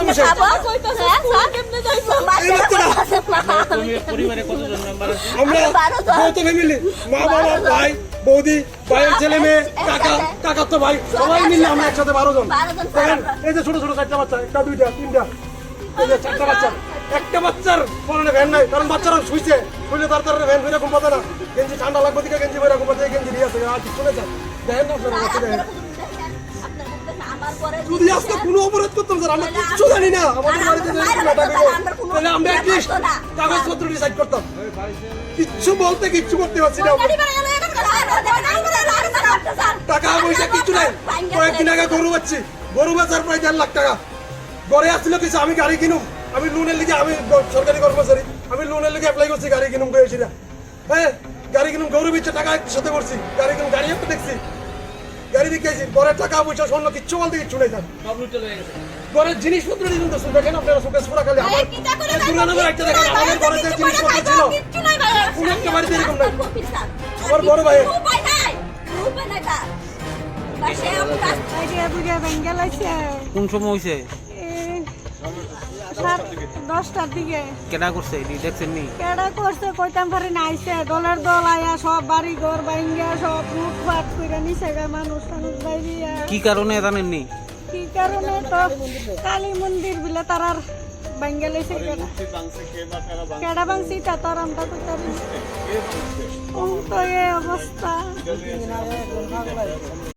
আমরা যৌথ ফ্যামিলি। মা বাবা ভাই বৌদি ভাইয়ের ছেলে মেয়ে কাকা কাকার তো ভাই। সবাই মিলে আমরা একসাথে বারো জন। বারো বারো। এই যে ছোট ছোট চারটা বাচ্চা একটা দুইটা তিনটা এই যে চারটা বাচ্চা। একটা বাচ্চার পরনে ভ্যান নাই কারণ বাচ্চারা শুইছে। শুইলে তার তার ভ্যান বেরকম পাতে না। গেঞ্জি ঠান্ডা লাগবে দিকে গেঞ্জি বেরকম পাতে গেঞ্জি দিয়ে আছে আর কিছু স্যার। দেখেন না আপনারা দেখেন। যদি আজকে কোনো অপরাধ করতাম স্যার আমরা জানি না। আমাদের বাড়িতে তাহলে আমরা অ্যাটলিস্ট কাগজপত্র ডিসাইড করতাম। কিচ্ছু বলতে কিচ্ছু করতে পারছি না। টাকা পয়সা কিচ্ছু নাই। কয়েকদিন আগে গরু বেচছি গরু বেচার প্রায় দেড় লাখ টাকা। ঘরে আসছিল কিছু আমি গাড়ি কিনুম। আমি লোনের লিগে আমি সরকারি কর্মচারী। আমি লোনের লিগে অ্যাপ্লাই করছি গাড়ি কিনুম করেছি না হ্যাঁ গাড়ি কিনুম গরু বেচে টাকা একসাথে করছি। গাড়ি কিনুম গাড়ি একটা দেখছি। গাড়ি বিকেছি ঘরের টাকা পয়সা স্বর্ণ কিচ্ছু বলতে কিচ্ছু নেই স্যার। ঘরের জিনিসপত্র দিন তো দেখেন আপনারা শোকেস পুরা খালি। আমার দুর্গানগর একটা দেখেন আমাদের ঘরে যে জিনিসপত্র ছিল। কোনো একটা বাড়িতে এরকম নাই। আমার বড় বুঝে কোন সময় হয়েছে দশটার দিকে। কেডা করছে দেখছেন নি? কেডা করছে? কইতাম পারি না আইছে। দলের দল আয়া সব বাড়ি ঘর বাইঙ্গা সব লুটপাট করে নিছে গা মানুষ মানুষ বাইরিয়া কি কারণে জানেন নি? কি কারণে তো? কালী মন্দির বিলে তারার বাইঙ্গা লাইছে কেডা কেডা বাংছি তা তোর আমরা কইতাম তো এই অবস্থা।